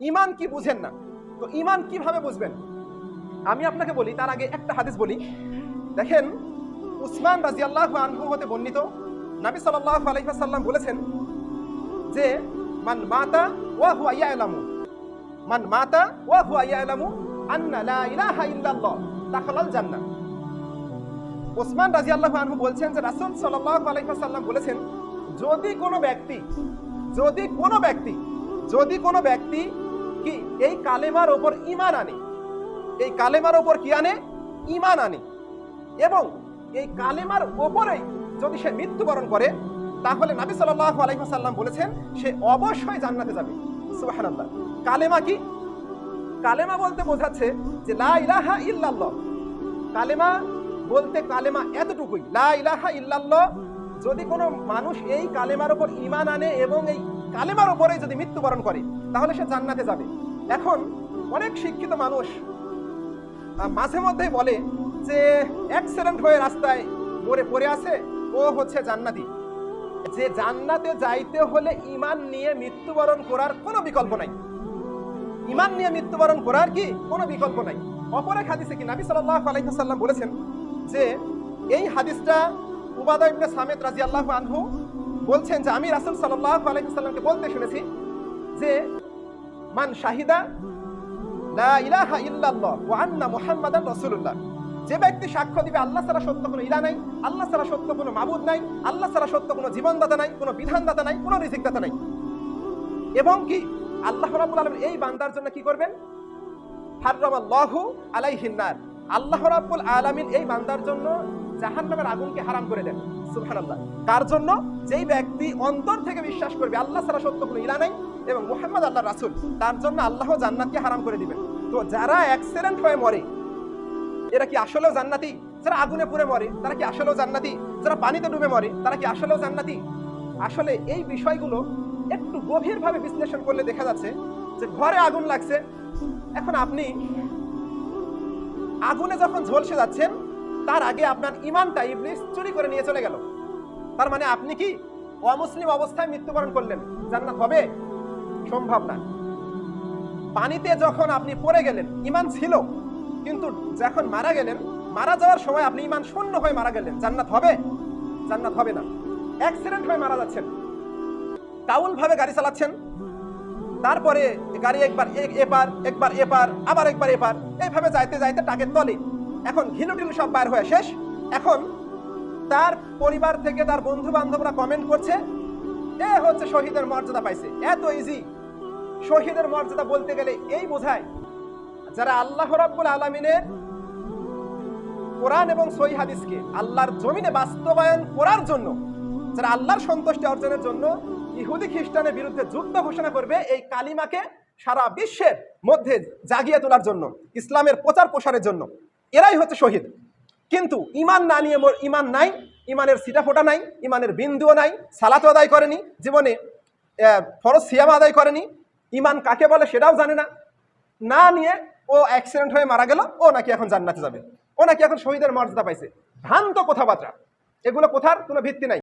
ইমান কি বুঝেন না? তো ইমান কীভাবে বুঝবেন? আমি আপনাকে বলি, তার আগে একটা হাদিস বলি। দেখেন, উসমান রাজি আল্লাহ আনহু হতে বর্ণিত নবী সাল্লাল্লাহু আলাইহি ওয়াসাল্লাম বলেছেন যে, মান মাতা ওয়া হুয়া ইয়ালামু। মান মাতা ওয়া হুয়া ইয়ালামু আন্না লা ইলাহা ইল্লাল্লাহ, দাখালাল জান্নাহ ওসমান রাজিয়াল্লাহু আনহু বলছেন যে, রাসূল সাল্লাল্লাহু আলাইহি ওয়াসাল্লাম বলেছেন, যদি কোনো ব্যক্তি, যদি কোনো ব্যক্তি, যদি কোনো ব্যক্তি কি এই কালেমার ওপর ঈমান আনে? এই কালেমার ওপর কি আনে? ইমান আনে। এবং এই কালেমার ওপরেই যদি সে মৃত্যুবরণ করে, তাহলে নবী সাল্লাল্লাহু আলাইহি ওয়াসাল্লাম বলেছেন, সে অবশ্যই জান্নাতে যাবে। সুবহানাল্লাহ। কালেমা কি? কালেমা বলতে বোঝাচ্ছে যে লা ইলাহা ইল্লাল্লাহ। কালেমা বলতে কালেমা এতটুকুই। লা ইলাহা ইল্লাল্লাহ। যদি কোনো মানুষ এই কালেমার ওপর ঈমান আনে এবং এই কালেমার উপরে যদি মৃত্যুবরণ করে তাহলে সে জান্নাতে যাবে। এখন অনেক শিক্ষিত মানুষ মাঝে মধ্যেই বলে যে অ্যাক্সিডেন্ট হয়ে রাস্তায় মরে পড়ে আছে, ও হচ্ছে জান্নাতি। যে জান্নাতে যাইতে হলে ঈমান নিয়ে মৃত্যুবরণ করার কোনো বিকল্প নাই। ইমান নিয়ে মৃত্যুবরণ করার কি কোনো বিকল্প নাই? অপর এক হাদিসে কি নবী ওয়াসাল্লাম বলেছেন যে, এই হাদিসটা উবাদা ইবনে সামিত আল্লাহ আনহু বলছেন যে, আমি রাসূল সাল্লাহ আলাইহি ওয়াসাল্লামকে বলতে শুনেছি যে মান শাহিদা যে ব্যক্তি সাক্ষ্য দিবে, আল্লাহ সারা সত্য কোনো ইলা নাই, আল্লাহ সারা সত্য কোনো মাবুদ নাই, আল্লাহ সারা সত্য কোনো জীবনদাতা নাই, কোনো বিধানদাতা নাই, কোনো রিজিকদাতা নাই। এবং কি, আল্লাহ রাব্বুল আলামিন এই বান্দার জন্য কি করবেন? হাররামাল্লাহু আলাই নার। আল্লাহ রাব্বুল আলামিন এই বান্দার জন্য জাহান্নামের আগুনকে হারাম করে দেন, সুবহানাল্লাহ। কার জন্য? যেই ব্যক্তি অন্তর থেকে বিশ্বাস করবে, আল্লাহ ছাড়া সত্য কোনো ইলা নাই এবং মুহাম্মদ আল্লাহ রাসূল, তার জন্য আল্লাহ জান্নাতকে হারাম করে দিবেন। তো যারা অ্যাক্সিডেন্ট হয়ে মরে, এরা কি আসলেও জান্নাতি? যারা আগুনে পুড়ে মরে, তারা কি আসলেও জান্নাতি? যারা পানিতে ডুবে মরে, তারা কি আসলেও জান্নাতি? আসলে এই বিষয়গুলো একটু গভীরভাবে বিশ্লেষণ করলে দেখা যাচ্ছে যে ঘরে আগুন লাগছে। এখন আপনি আগুনে যখন ঝলসে যাচ্ছেন, তার আগে আপনার ইমানটা ইবলিস চুরি করে নিয়ে চলে গেল। তার মানে আপনি কি অমুসলিম অবস্থায় মৃত্যুবরণ করলেন? জান্নাত হবে? সম্ভব না। পানিতে যখন আপনি পড়ে গেলেন ইমান ছিল। কিন্তু যখন মারা গেলেন, মারা যাওয়ার সময় আপনি ইমান শূন্য হয়ে মারা গেলেন। জান্নাত হবে? জান্নাত হবে না। অ্যাক্সিডেন্ট হয়ে মারা যাচ্ছেন। কাউল ভাবে গাড়ি চালাচ্ছেন? তারপরে গাড়ি একবার এপার একবার এপার, আবার একবার এপার। এইভাবে যাইতে যাইতে টাকের তলে। এখন ঘিলু টিলু সব বাইর হয়ে শেষ। এখন তার পরিবার থেকে তার বন্ধু বান্ধবরা কমেন্ট করছে, এ হচ্ছে শহীদের মর্যাদা পাইছে। এত ইজি শহীদের মর্যাদা বলতে গেলে এই বোঝায়, যারা আল্লাহ রাব্বুল আলমিনের কোরআন এবং সহি হাদিসকে আল্লাহর জমিনে বাস্তবায়ন করার জন্য, যারা আল্লাহর সন্তুষ্টি অর্জনের জন্য ইহুদি খ্রিস্টানের বিরুদ্ধে যুদ্ধ ঘোষণা করবে এই কালিমাকে সারা বিশ্বের মধ্যে জাগিয়ে তোলার জন্য, ইসলামের প্রচার প্রসারের জন্য। এরাই হচ্ছে শহীদ। কিন্তু ইমান না নিয়ে ইমান নাই, ইমানের সিটা ফোটা নাই, ইমানের বিন্দুও নাই সালাতো আদায় করেনি, জীবনে ফরজ সিয়াম আদায় করেনি। ইমান কাকে বলে সেটাও জানে না। না নিয়ে ও অ্যাক্সিডেন্ট হয়ে মারা গেল, ও নাকি এখন জান্নাতে যাবে। ও নাকি এখন শহীদের মর্যাদা পাইছে। ভ্রান্ত কথাবার্তা। এগুলো কোথার? কোনো ভিত্তি নাই।